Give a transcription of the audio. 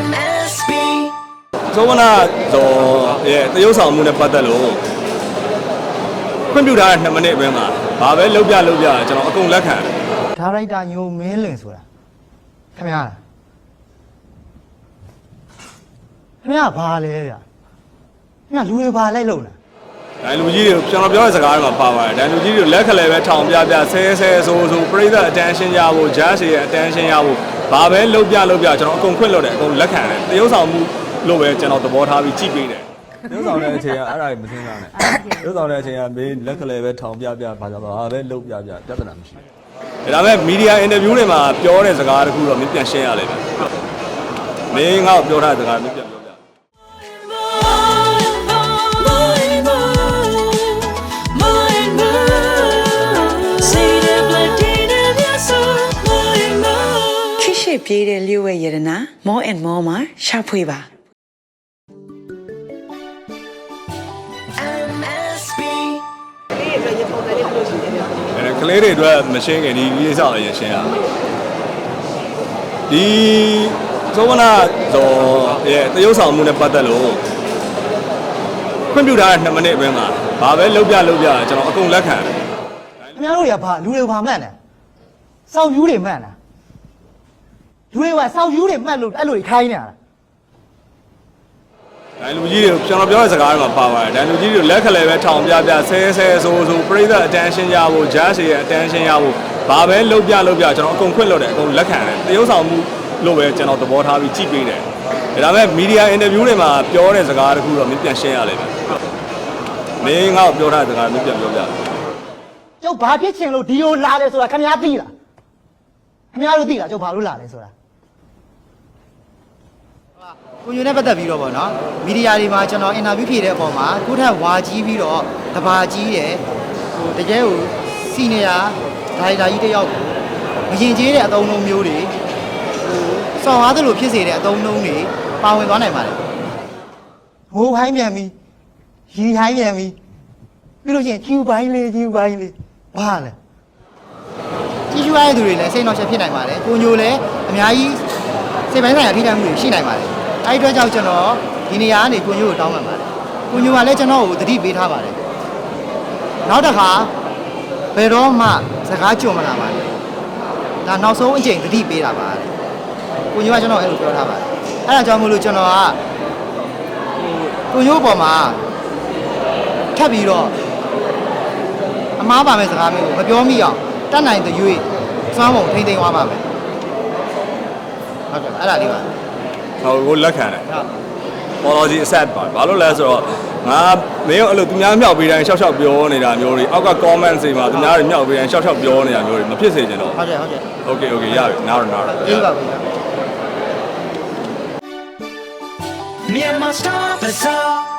MSB သောဝနာဇော်ရဲ့တရုပ်ဆောင်မှုနဲ့ပတ်သက်လို့ခွင့်ပြုထားတဲ့2မိနစ်အတွင်းမှာဘာပဲလုပ်ပြလုပ်ပြကျွန်တော်အကုန်လက်ခံတယ်ဒါရိုက်တာညိုမင်းလင်ဆိုတာခင်ဗျားလားခင်ဗျားဘာလဲဗျခင်ဗျားလူတွေဘာလိုက်လို့လဲဒိုင်လူကြီးတွေကျွန်တော်ပြောတဲ့စကားတွေမှာပါပါတယ်ဒိုင်လူကြီးတွေလက်ခလဲပဲထောင်ပြပြဆဲဆဲဆိုဆိုပရိသတ် attention ရဖို့ judge ရဲ့ attention ရဖို့ ဘာပဲလုပ်ပြလုပ်ပြကျွန်တော်အကုန်ခွင့်လွတ်တယ်အကုန်လက်ခံတယ်တရုပ်ဆောင်မှုလို့ပဲကျွန်တော်သဘောထားပြီးကြည့်ပေးတယ်တရုပ်ဆောင်တဲ့အချိန်ကအဲ့ဒါမသိမ်းတာနဲ့တရုပ်ဆောင်တဲ့အချိန်ကမင်းလက်ခလဲပဲထောင်ပြပြဘာသာဘာပဲလုပ်ပြပြပြဿနာမရှိဘူးဒါပေမဲ့မီဒီယာအင်တာဗျူးတွေမှာပြောတဲ့စကားတခုတော့မင်းပြန်ရှင်းရလိမ့်မယ်မင်းငါ့ကိုပြောထားတဲ့စကားမင်းပြန်ပြော ပြခိရှိပြေးတဲ့လျှို့ဝဲရတနာ more and more မှာရှာဖွေပါ MSB အဲကလေးတွေအတွက်မရှင်းခင်ဒီကိစ္စအရင်ရှင်းရအောင်ဒီသောဝနာဇော်ရဲ့တရုပ်ဆောင်မှုနဲ့ပတ်သက်လို့ခွင့်ပြုထားတဲ့2မိနစ်အတွင်းမှာဘာပဲလုပ်ပြလုပ်ပြကျွန်တော်အကုန်လက်ခံတယ်ခင်ဗျားတို့ရဘာလူတွေဘာမှန်လဲစောက်ယူတွေမှန်လား လူတွေကစောက်ယူတွေမှန်လို့အဲ့လိုကြီးခိုင်းနေတာလားဒိုင်လူကြီးတွေကျွန်တော်ပြောတဲ့စကားတွေမှာပါပါတယ်ဒိုင်လူကြီးတွေလက်ခလဲပဲထောင်ပြပြဆဲဆဲဆိုဆိုပရိသတ် attention ရဖို့ judge ရဲ့ attention ရဖို့ဘာပဲလုပ်ပြလုပ်ပြကျွန်တော်အကုန်ခွင့်လွတ်တယ်အကုန်လက်ခံတယ်တရုပ်ဆောင်မှုလို့ပဲကျွန်တော်သဘောထားပြီးကြည့်ပေးတယ်ဒါပေမဲ့မီဒီယာအင်တာဗျူးတွေမှာပြောတဲ့စကားတခုတော့မင်းပြန်ရှင်းရလိမ့်မယ်မင်းငါ့ကိုပြောထားတဲ့စကားမင်းပြန်ပြောပြကျုပ်ဘာဖြစ်ချင်လို့ဒီလိုလာလဲဆိုတာခင်ဗျားသိလားခင်ဗျားတို့သိလားကျုပ်ဘာလို့လာလဲဆိုတာ ကိုညိုနဲ့ပတ်သက်ပြီးတော့ဗောနော်မီဒီယာတွေမှာကျွန်တော်အင်တာဗျူးဖြေတဲ့အပေါ်မှာကိုထက်ဝါကြီးပြီးတော့တဘာကြီးတယ်ဟိုတကယ်ကိုစီနီယာဒါရိုက်တာကြီးတစ်ယောက်ကိုမရင်ကျေးတဲ့အသုံးအနှုန်းမျိုးတွေဟိုစောင့်ကားသလိုဖြစ်စေတဲ့အသုံးအနှုန်းတွေပါဝင်သွားနိုင်ပါတယ်ငိုပိုင်းပြန်ပြီရီဟိုင်းပြန်ပြီပြီးလို့ရှိရင်ကျူပိုင်းလေးကျူပိုင်းလေးဘာလဲကြီးကျူရတဲ့သူတွေလည်းစိတ်နှောက်ယှက်ဖြစ်နိုင်ပါတယ်ကိုညိုလည်းအများကြီး စိတ်ပိုင်းဆိုင်ရာထိခိုက်မှုတွေရှိနိုင်ပါတယ်အဲဒီအတွက်ကြောင့်ကျွန်တော်ဒီနေရာကနေကိုညိုကိုတောင်းပန်ပါတယ်ကိုညိုကလည်းကျွန်တော်ကိုတတိပေးထားပါတယ်နောက်တစ်ခါဘယ်တော့မှစကားကြုံမလာပါနဲ့ဒါနောက်ဆုံးအချိန်တတိပေးတာပါတဲ့ကိုညိုကကျွန်တော်အဲ့လိုပြောထားပါတယ်အဲ့ဒါကြောင့်မို့လို့ကျွန်တော်ကဟိုကိုညိုပေါ်မှာထပ်ပြီးတော့အမားပါမဲ့စကားမျိုးကိုမပြောမိအောင်တတ်နိုင်တဲ့ရွေးစွမ်းပုံထိမ့်သိမ်းသွားပါမယ် ဟုတ်ကဲ့အဲ့ဒါလေးပါဟိုကိုလက်ခံတယ်ဟုတ် apology accept ပါဘာလို့လဲဆိုတော့ငါမင်းအဲ့လိုသူများမြောက်ပေးတိုင်းရှောက်ရှောက်ပြောနေတာမျိုးတွေအောက်က comment တွေမှာသူများတွေမြောက်ပေးတိုင်းရှောက်ရှောက်ပြောနေတာမျိုးတွေမဖြစ်စေချင်တော့ ဟုတ်ကဲ့ဟုတ်ကဲ့ okay okay ရပြီနားရနားရအေးပါဘူး Myanmar Star Bazaar